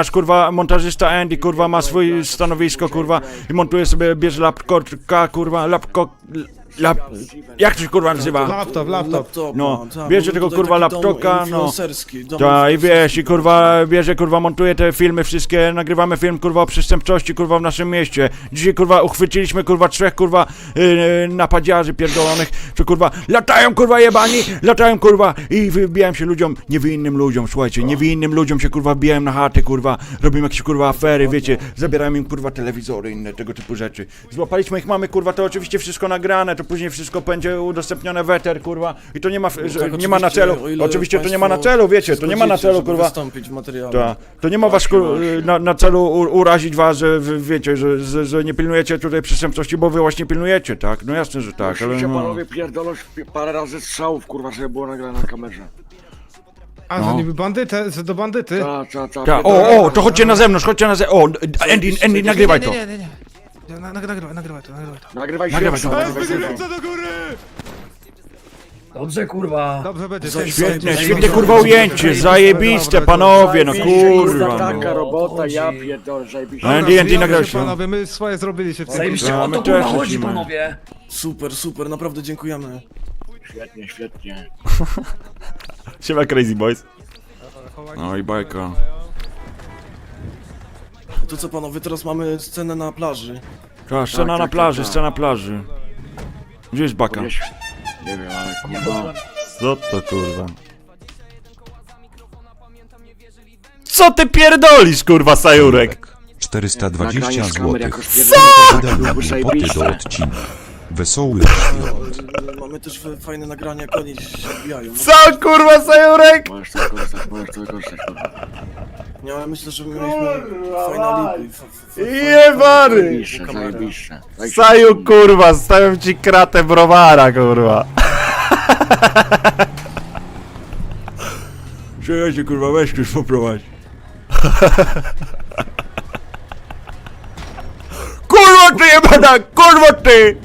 Nasz kurwa montażysta Andy kurwa ma swój stanowisko kurwa i montuje sobie, bierze laptopka kurwa, laptop, lap, jak to się kurwa nazywa? Laptop, laptop. Laptopa, No, tak, bierze bo tego, tutaj kurwa, taki laptopa, no. influencerski, Tak, i wiesz, i kurwa, bierze, kurwa, montuje te filmy wszystkie, nagrywamy film, kurwa, o przestępczości, kurwa, w naszym mieście. Dzisiaj, kurwa, uchwyciliśmy, kurwa, trzech, kurwa, yy, napadziarzy pierdolonych, co, kurwa, latają, kurwa, jebani, latają, kurwa, i wybijałem się ludziom, niewinnym ludziom, słuchajcie, niewinnym ludziom się, kurwa, wbijałem na chaty, kurwa, robimy jakieś, kurwa, afery, wiecie, zabierałem im, kurwa, telewizory, inne tego typu rzeczy. Złapaliśmy ich mamy, kurwa, to oczywiście wszystko nagrane, to później wszystko będzie udostępnione w eter, kurwa, i to nie ma, że, Tak, nie ma na celu, oczywiście to nie ma na celu, wiecie, to nie ma na celu, kurwa, wystąpić tak. To nie ma was kur, na, na celu u, urazić was, że wy, wiecie, że, że, że nie pilnujecie tutaj przestępczości, bo wy właśnie pilnujecie, tak? No jasne, że tak, ale no. panowie pierdolać parę razy strzałów, kurwa, żeby było nagrane na kamerze. A, No. że niby bandytę, że do bandyty? Ta, ta, ta. Ta, o, o, to chodźcie na zewnątrz, chodźcie na zewnątrz. O, Andy, Andy, nagrywaj to. Nie, nie, nie. Na- Nagrywaj, nagrywaj to, nagrywaj to. Nagrywaj się. Nagrywaj to. nagrywaj się. Do góry! Dobrze, kurwa. Dobrze będzie. Świetnie, świetnie, kurwa, ujęcie, zajebiste, panowie, no kurwa, no. Taka robota, ja pierdolę, zajebiście. Andy, Dobra, Andy, nagrałeś się. Panowie, my swoje zrobiliście w tym Zajebiście, o to też kurwa chodzi, panowie. Super, super, naprawdę dziękujemy. Świetnie, świetnie. Siema Crazy Boys. No i bajka. To co panowie, teraz mamy scenę na plaży. Ta, scena tak, na tak, plaży, tak. scena plaży. Gdzie jest baka? Wiesz, nie wiem, ale kurwa. Co to kurwa? Co ty pierdolisz, kurwa, Sajurek? 420 Nagranie z kamer zł. jako spierdolone, Wydał na byłoby głupoty do odcinka. Wesołych świąt. Mamy też f- fajne nagrania, jak oni się odbijają. Co kurwa, Sajurek? Możesz to wykorzystać, możesz to wykorzystać, kurwa. Nie, ale myślę, że my mieliśmy fajne alibi. f- f- f- Jebany! Dajcie Saju spokój. kurwa, stawiam ci kratę browara kurwa. Czekajcie kurwa, weź już poprowadź. Kurwa ty jebana, kurwa ty!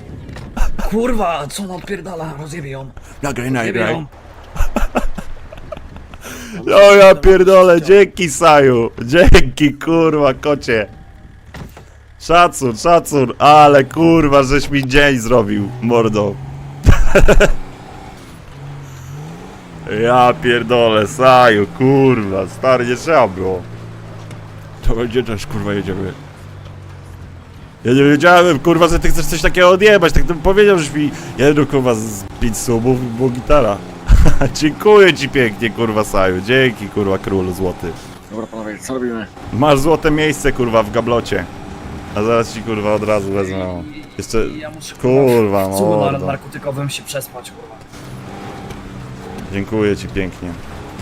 Kurwa, co on odpierdala? Rozjebie ją. Nagraj, Rozjebie nagraj. ją. O ja pierdolę, dzięki Saju, dzięki kurwa kocie. Szacun, szacun, ale kurwa, żeś mi dzień zrobił, mordo. ja pierdolę, Saju, kurwa, stary, nie trzeba było. To będzie też, kurwa, jedziemy. Ja nie wiedziałem, kurwa, że ty chcesz coś takiego odjebać, tak to bym powiedział, żeś mi jedno, kurwa, z pięć subów, bo gitara. Dziękuję ci pięknie, kurwa, Saju, dzięki, kurwa, królu złoty. Dobra panowie, co robimy? Masz złote miejsce, kurwa, w gablocie. A zaraz ci, kurwa, od razu wezmę. Jeszcze, ja muszę kurwa, w cudu nar- mordo. narkotykowym się przespać, kurwa. Dziękuję ci pięknie.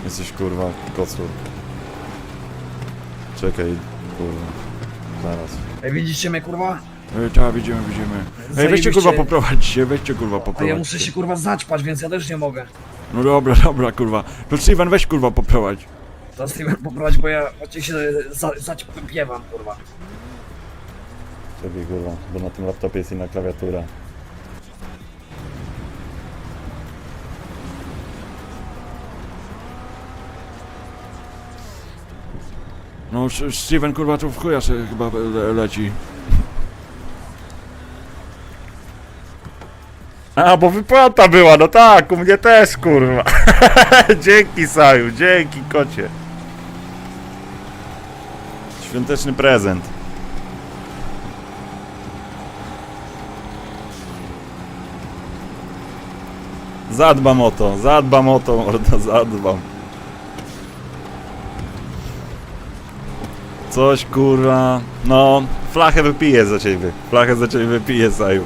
Jesteś, kurwa, kocur. Czekaj, kurwa, zaraz. Ej, widzicie mnie, kurwa? Ej, tak, widzimy, widzimy. Ej, weźcie, Zajebiście. kurwa, poprowadźcie, weźcie, kurwa, A ja muszę się, kurwa, zaćpać, więc ja też nie mogę. No dobra, dobra, kurwa. To Steven, weź, kurwa, poprowadź. To Steven poprowadź, bo ja się za, zaćpiewam, kurwa. Czekaj, kurwa, bo na tym laptopie jest inna klawiatura. No, S- Steven, kurwa, tu w chuja chyba le leci. A, bo wypłata była, no tak, u mnie też, kurwa. dzięki, Saju, dzięki, kocie. Świąteczny prezent. Zadbam o to, zadbam o to, mordo, zadbam. Coś kurwa, no, flachę wypiję za ciebie, flachę za ciebie wypiję, Saju.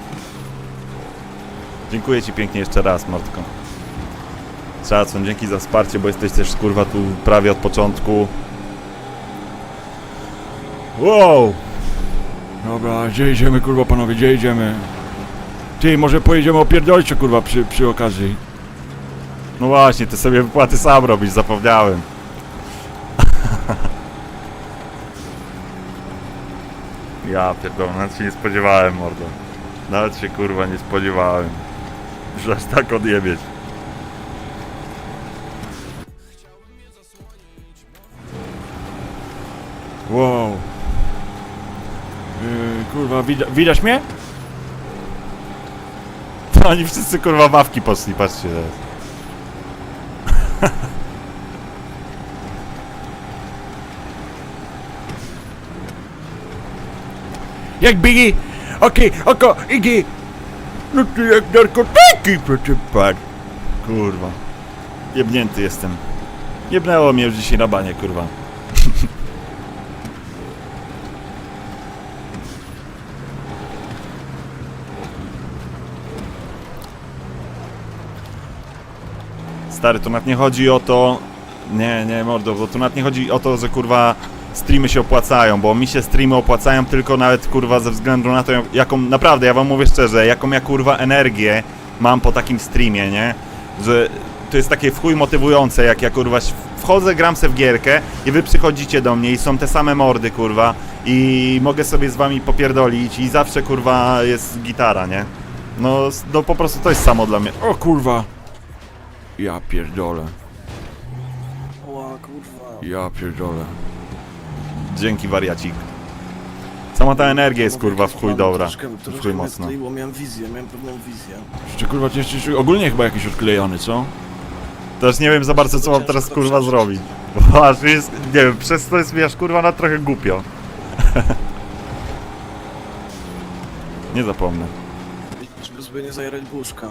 Dziękuję ci pięknie jeszcze raz, mordko. Szacun, dzięki za wsparcie, bo jesteś też kurwa tu prawie od początku. Wow! Dobra, gdzie idziemy kurwa panowie, gdzie idziemy? Ty, może pojedziemy opierdolić się kurwa przy, przy okazji. No właśnie, ty sobie wypłaty sam robisz, zapomniałem. ja pierdolę, nawet się nie spodziewałem, mordo. Nawet się kurwa nie spodziewałem. Że aż tak odjebieć. Wow. Yy, kurwa, wida widać mnie? To oni wszyscy kurwa bawki poszli, patrzcie teraz. Jak Biggie! Okej, oko, Iggy! No ty jak narkotyki patrz. Kurwa. Jebnięty jestem. Jebnęło mnie już dzisiaj na banie, kurwa. Stary, tu nawet nie chodzi o to... Nie, nie, mordo, bo tu nawet nie chodzi o to, że kurwa streamy się opłacają, bo mi się streamy opłacają tylko nawet kurwa ze względu na to, jaką, naprawdę, ja wam mówię szczerze, jaką ja kurwa energię mam po takim streamie, nie? Że to jest takie w chuj motywujące, jak ja kurwa wchodzę, gram se w gierkę i wy przychodzicie do mnie i są te same mordy, kurwa, i mogę sobie z wami popierdolić i zawsze kurwa jest gitara, nie? No, no po prostu to jest samo dla mnie. O kurwa! Ja pierdolę. Ła, kurwa. Ja pierdolę. Dzięki wariacik. Sama ta energia jest kurwa w chuj dobra. Troszkę, W troszkę chuj mnie mocno. skleiło, miałem wizję, miałem pewną wizję. Jeszcze kurwa jesteś ogólnie chyba jakiś odklejony, co? Też nie wiem za bardzo co mam teraz kurwa zrobić. Bo aż jest, nie wiem, przez to jest mi aż kurwa na trochę głupio. nie zapomnę. Żeby sobie nie zajarać buszka.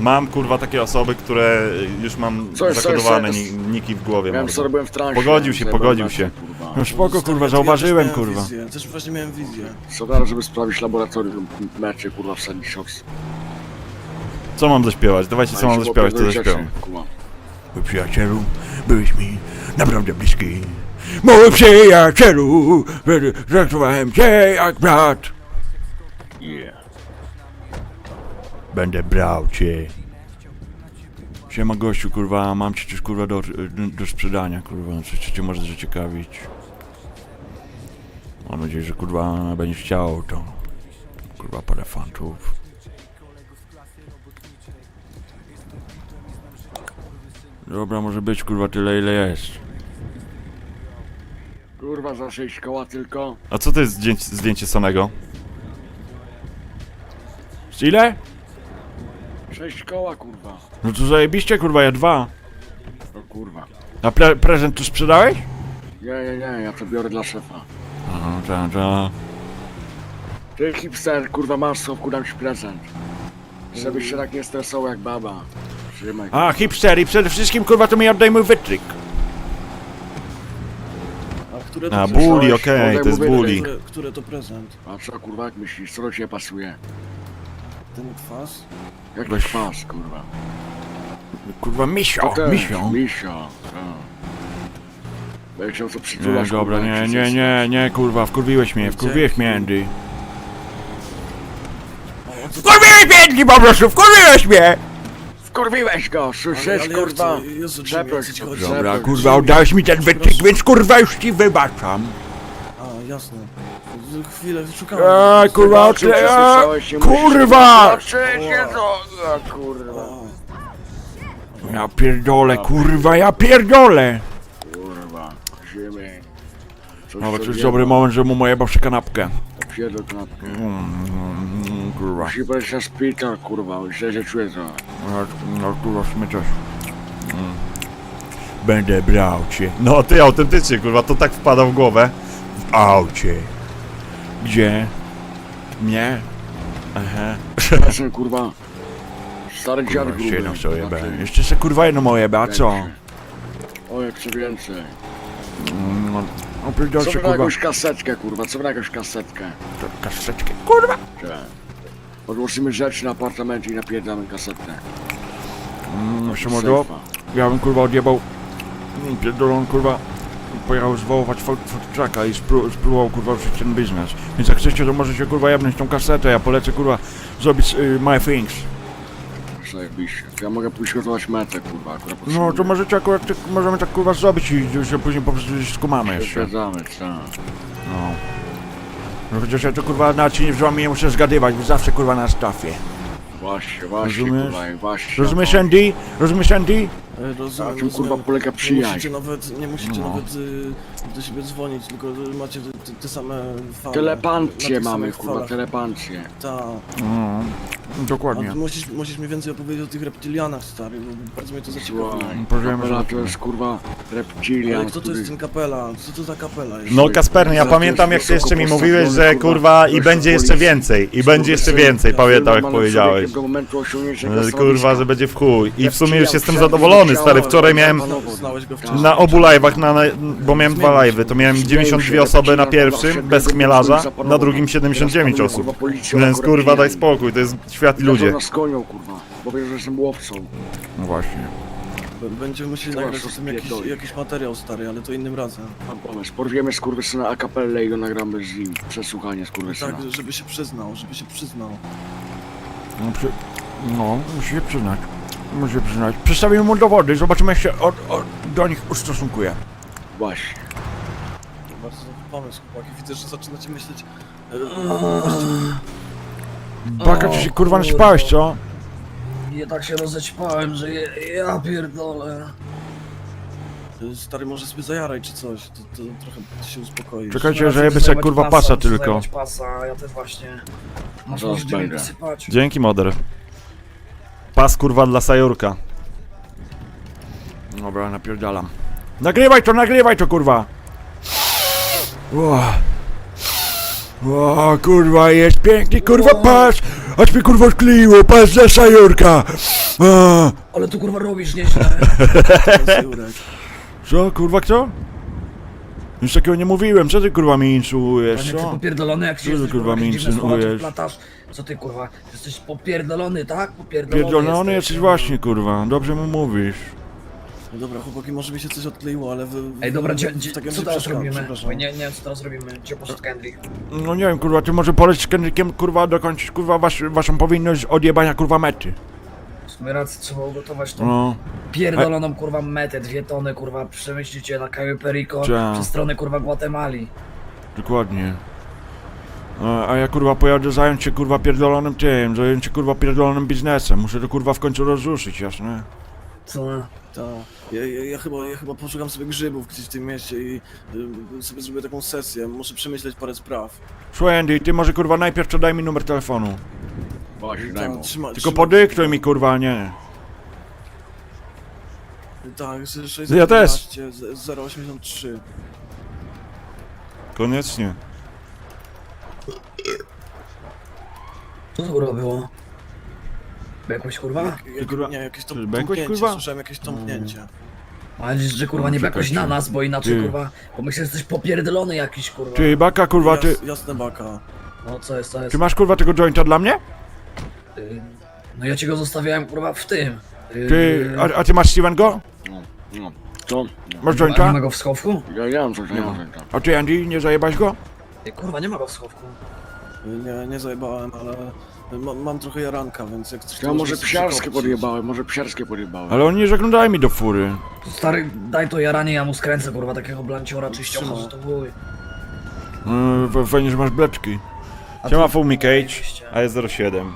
Mam kurwa takie osoby, które już mam Co jest, co jest, zakodowane co jest? ni- niki w głowie. Miałem mordo. sorry, byłem w transie. Pogodził się, pogodził się. No spoko kurwa, ja zauważyłem też miałem kurwa. Wizję, też właśnie miałem wizję. Co teraz, żeby sprawić laboratorium mecze, kurwa, wsadzić shots. Co mam zaśpiewać? Dawajcie co mam zaśpiewać, to zaśpiewam. Mój przyjacielu, byłeś mi naprawdę bliski. Mój przyjacielu, traktowałem cię jak brat. Yeah. Będę brał cię. Siema gościu, kurwa, mam ci coś kurwa do, do sprzedania, kurwa, coś co cię może zaciekawić. Mam nadzieję, że kurwa będziesz chciał to. Kurwa, parę fantów. Dobra, może być kurwa tyle ile jest. Kurwa, za 6 koła tylko. A co to jest zdjęcie, zdjęcie Sonego? Ile? 6 koła, kurwa. No to zajebiście kurwa, ja dwa. No kurwa. A pre prezent tu sprzedałeś? Nie, nie, nie, ja to biorę dla szefa. Ta, ta. Ty hipster, kurwa, masz słowku, dam ci prezent. Żebyś się tak nie stresował jak baba. Trzymaj. A, hipster i przede wszystkim kurwa to mi oddaj mój wytryk. A które to A, prezent? bully, okej, to jest bully. Które, które to prezent? A co, kurwa, jak myślisz? Co do ciebie pasuje? Ten kwas? Jaki Weź. kwas, kurwa? Kurwa misio, też, misio. Misio, tak. Będę chciał co Nie, dobra, kurwa, nie, jak nie, się nie, nie, kurwa, wkurwiłeś mnie, wkurwiłeś mnie, Andy. Wkurwiłeś mnie, Andy, po prostu, wkurwiłeś mnie! Wkurwiłeś go, Ale- słyszysz, ale kurwa? to? Jezu, Jimmy, o co ci go, chodzi? przeproś. Dobra, kurwa, oddałeś mi ten wytryk, więc kurwa już ci wybaczam. A, jasne. Chwilę, szukałem. Eee, kurwa, Zobaczył, oczy, czy eee, słyszałeś, nie musisz- kurwa! To, a, kurwa. Ja pierdolę, kurwa, ja pierdolę! Coś sobie jest dobry moment, że mu moje bawszy kanapkę. Pierdol kanapkę. Mm, mm, kurwa. Musi być na szpital, kurwa, źle się czuję to. No, no kurwa, też. Mm. Będę brał cię. No ty autentycznie, kurwa, to tak wpada w głowę. W aucie. Gdzie? Mnie? Aha. Przepraszam, kurwa. Stary dziad Kurwa, gruby. jedną sobie Znaczy, jebę. Jeszcze se kurwa jedno moje a co? O, jak co więcej. Mm, Co pierdolcie, na kurwa. jakąś kasetkę, kurwa, co na jakąś kasetkę? To Kaseczkę, kurwa! Że Odłożymy rzeczy na apartamencie i napierdamy kasetkę. Mm, Jeszcze mordo, sejfa. ja bym kurwa odjebał mm, pierdolon kurwa pojechał zwołować trucka i spró- spróbował kurwa ruszyć ten biznes. Więc jak chcecie to możecie kurwa jebnąć tą kasetę, ja polecę kurwa zrobić y, My Things. Zajebiście. Ja mogę pójść gotować metę, kurwa, akurat No to możecie akurat tak, możemy tak kurwa zrobić i się później po prostu skumamy jeszcze. Zgadzamy, co? No. No chociaż ja to kurwa na ci z wami nie muszę zgadywać, bo zawsze kurwa na stafie. Właśnie, właśnie, Rozumiesz? kurwa, i właśnie. Rozumiesz Andy? Rozumiesz Andy? Rozumiem, Na czym, kurwa, rozumiem. polega Nie przyjaźń? musicie nawet, nie musicie No. nawet y, do siebie dzwonić, tylko y, macie te, te, te same fale. Telepancję Na tych mamy, samych kurwa, falach. telepancję. Tak. No, A dokładnie. ty musisz, musisz mi więcej opowiedzieć o tych reptilianach, stary, bo bardzo mnie to zaciekawiło. Słuchaj, Powiemy, kapela że- to jest, kurwa, Ale reptilian, kto to który... jest ten kapela? Co to za kapela jest? No Kasperny, ja pamiętam jak ty jeszcze mi mówiłeś, że kurwa i będzie jeszcze więcej, i będzie jeszcze więcej, pamiętam jak normalnym powiedziałeś. człowiekiem Do momentu osiągnięcia E, tego Kurwa, stanowiska. że będzie w chuj. I w sumie już jestem chciałem, stary. Wczoraj miałem na obu live'ach, na, bo miałem dwa live'y, to miałem 92 osoby na pierwszym, bez chmielarza, na drugim 79 osób. Więc kurwa daj spokój, to jest świat i ludzie. nas gonią, kurwa, bo wiesz, że jestem łowcą. No właśnie. Będziemy musieli Trzeba nagrać o tym jakiś, jakiś materiał, stary, ale to innym razem. Mam pomysł, porwiemy skurwysyna a kapellę i go nagramy z nim. Przesłuchanie skurwysyna. Tak, żeby się przyznał, żeby się przyznał. No, przy... no musi się przyznać. Musi się przyznać. Przedstawimy mu dowody, zobaczymy jak się od, od, do nich ustosunkuje. Właśnie. Bardzo dobry pomysł, chłopaki. Widzę, że zaczynacie myśleć... e, Baka, ty się kurwa nie spałeś, co? Ja tak się rozećpałem, że ja, ja pierdolę. e, Stary, może sobie zajaraj czy coś, to, to trochę się uspokoisz. Czekajcie, że jeby sobie kurwa pasa tylko. pasa, ja też właśnie. Masz Zaraz mi będę. wysypać. Dzięki moder. Pas kurwa dla Sajurka. Dobra, napierdalam. Nagrywaj to, nagrywaj to, kurwa! Ło. Ło, kurwa, jest piękny, kurwa, pas! Aż mi, kurwa, skleiło, pas za sajurka! A, Ale tu kurwa robisz nieźle. Co, kurwa, kto? Już takiego nie mówiłem, co ty, kurwa, mi insułujesz, Panie, ty co? popierdolony, jak Co się ty, jesteś, kurwa, kurwa, mi dziwne słowa tu insynuujesz? wplatasz. Co ty kurwa, jesteś popierdolony, tak? Popierdolony, Pierdolony jesteś właśnie, kurwa, dobrze mu mówisz. No dobra, chłopaki, może mi się coś odkleiło, ale wy... Ej dobra, gdzie, w gdzie, takim co razie teraz przeszkadzam, robimy? przepraszam. Nie, nie wiem co teraz robimy. Gdzie poszedł Kendrick? No nie wiem, kurwa, ty może poleć z Kendrickiem, kurwa, dokończyć, kurwa, wasz, waszą powinność odjebania, kurwa, mety. W sumie racji trzeba ugotować tą No, pierdoloną kurwa metę, dwie tony kurwa, przemyślicie na Cayo Perico Cia. przez stronę kurwa Gwatemali. dokładnie. A, ja, kurwa, pojadę zająć się, kurwa, pierdolonym tym, zająć się, kurwa, pierdolonym biznesem. Muszę to, kurwa, w końcu rozruszyć, jasne? Co? Tak. Ja, ja, ja, chyba, ja chyba poszukam sobie grzybów gdzieś w tym mieście i y, sobie zrobię taką sesję. Muszę przemyśleć parę spraw. Słuchaj, Andy, ty może, kurwa, najpierw to daj mi numer telefonu. Właśnie, daj mu. Trzyma, Tylko trzyma- podyktuj mi, kurwa, nie. Tak, z- 611, Ja też. z- 083. Koniecznie. Co to kurwa było? Jakąś kurwa? Jak, kurwa- nie, jakieś to Czy bękłeś, tąpnięcie, kurwa? słyszałem jakieś tąpnięcie. Ale że kurwa nie na czy- nas, bo inaczej ty. kurwa, bo myślę, że jesteś popierdolony jakiś kurwa. Ty, Baka, kurwa, ty... Jas, jasne baka. No co jest, co jest? Ty masz, kurwa, tego jointa dla mnie? Y, No ja ci go zostawiałem kurwa w tym. Y, Ty, a, a ty masz Steven go? No, no. Co? No. Masz A nie ma jointa? go w schowku? Ja, ja mam coś, ja mam coś tam. A ty, Andy, nie zajebałeś go? Ty, kurwa nie ma go w schowku. Nie, nie zajebałem, ale ma, mam trochę jaranka, więc jak coś to Ja może psiarskie podjebałem, może psiarskie podjebałem. Ale oni nie zaglądają mi do fury. Stary, daj to jaranie, ja mu skręcę kurwa takiego blanciora czyściocha, Trzyma. że to były. Yy, fajnie, że masz bleczki. A Siema tu- Full Me Cage, Oczywiście. a jest 07.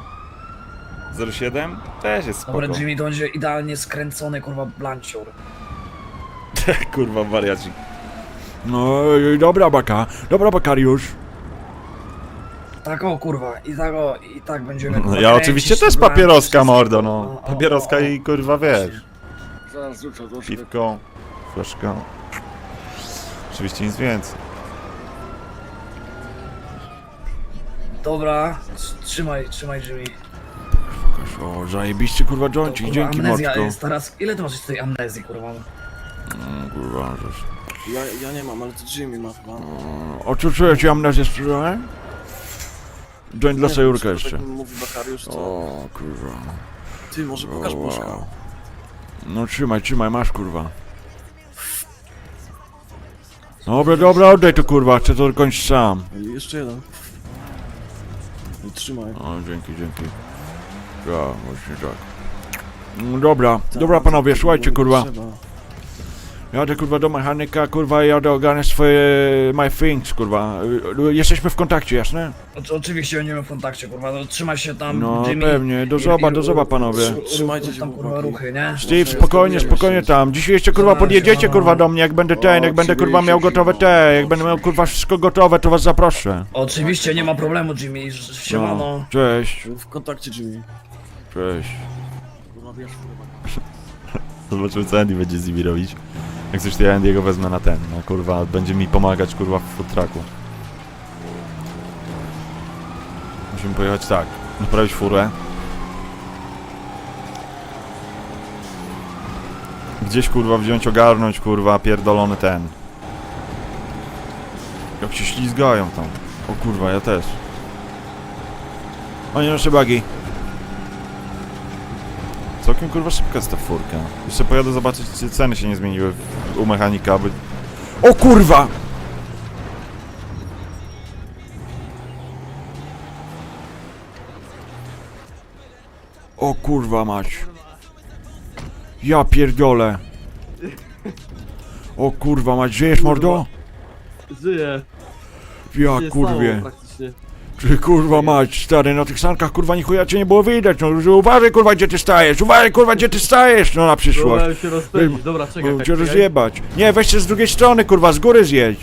07? Też jest spoko. Dobra, Jimmy to będzie idealnie skręcony kurwa blancior. Kurwa wariacik. No, i dobra, Baka. Dobra, Bakariusz. Tak o kurwa, i tak o, i tak będziemy No, kurwa, ja kręcić, oczywiście też papieroska wszystko. mordo, no. o, Papieroska o, o. i kurwa wiesz. Zaraz rzucę, to sobie... Piwko, flaszka. Oczywiście nic więcej. Dobra, tr- trzymaj, trzymaj Jimmy. O, zajebiście, kurwa, jointik. Kurwa, Dzięki, amnezja Mordko. jest teraz, ile ty masz tej amnezji kurwa? Mm, Kurwa, żeż. Ja, ja nie mam, ale to Jimmy ma chyba. O, czy czuję ci amnezję sprzedałem? Joint dla Sajurka jeszcze. Tak mówi Bakariusz, co? O, kurwa. Ty, może pokaż O, wow. No trzymaj, trzymaj, masz, kurwa. Dobra, dobra, oddaj to, kurwa, chcę to kończyć sam. I Jeszcze jeden. I Trzymaj. O, dzięki, dzięki. Ja, właśnie tak. No dobra, dobra panowie, słuchajcie, kurwa. Trzeba. Jadę kurwa do mechanika, kurwa i jadę ogarnąć swoje my things, kurwa. Jesteśmy w kontakcie, jasne? Oczy- Oczywiście będziemy w kontakcie, kurwa, no, trzymaj się tam, No Jimmy. pewnie, do I- zoba, i- do zoba panowie. Trzymajcie się, tam, kurwa, chłopaki. ruchy, nie? Steve, spokojnie, spokojnie tam. Dzisiaj jeszcze kurwa podjedziecie no. kurwa do mnie, jak będę ten, jak będę kurwa miał gotowe te, jak będę miał kurwa wszystko gotowe, to was zaproszę. Oczywiście, nie ma problemu, Jimmy, siemano. No, cześć, W kontakcie, Jimmy. cześć. Kurwa, wiesz, kurwa. Zobaczymy co Andy będzie z nimi robić. Jak coś to ja Andy'ego wezmę na ten, na kurwa, będzie mi pomagać kurwa w food trucku. Musimy pojechać tak, naprawić furę. Gdzieś kurwa wziąć, ogarnąć kurwa pierdolony ten. Jak się ślizgają tam. O kurwa, ja też. O nie noszę bagi. Całkiem kurwa szybka jest ta furka. Jeszcze pojadę zobaczyć, czy ceny się nie zmieniły u mechanika, by... O kurwa! O kurwa mać. Ja pierdolę. O kurwa mać, żyjesz mordo? Żyję. Ja kurwie. praktycznie. Ty kurwa mać, stary, na tych sankach kurwa nichuja cię nie było widać, no że uważaj kurwa gdzie ty stajesz, uważaj kurwa gdzie ty stajesz, no na przyszłość. Próbowałem się rozpędzić. Dobra, czekaj, Bo cię czekaj. rozjebać. Nie, weź się z drugiej strony, kurwa, z góry zjedź.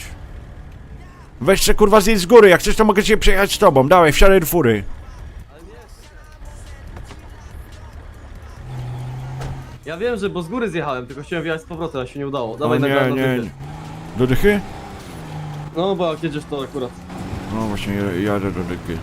Weź się, kurwa, zjedź z góry. Jak chcesz, to mogę cię przejechać z tobą. Dawaj, wsiadaj do fury. Ja wiem, że bo z góry zjechałem, tylko chciałem wjechać z powrotem, a się nie udało. O Dawaj nie, nagrałem na nie. tydzień. Do dychy? No bo jak jedziesz to akurat. No właśnie, ja- jadę do dychy.